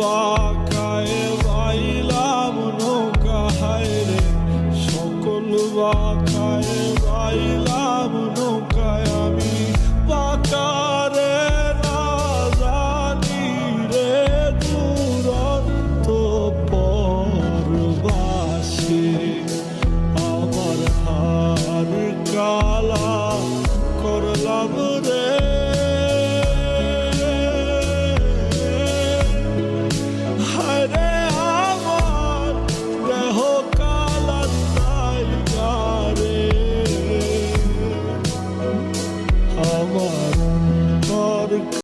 বাকায় বাইলাম নৌকা, হায় রে। সকল বাকায় বাইলাম নৌকায়, আমি বাকারে না জানি রে দুরন্ত পরবাসে। আমার হার কালা করলাম রে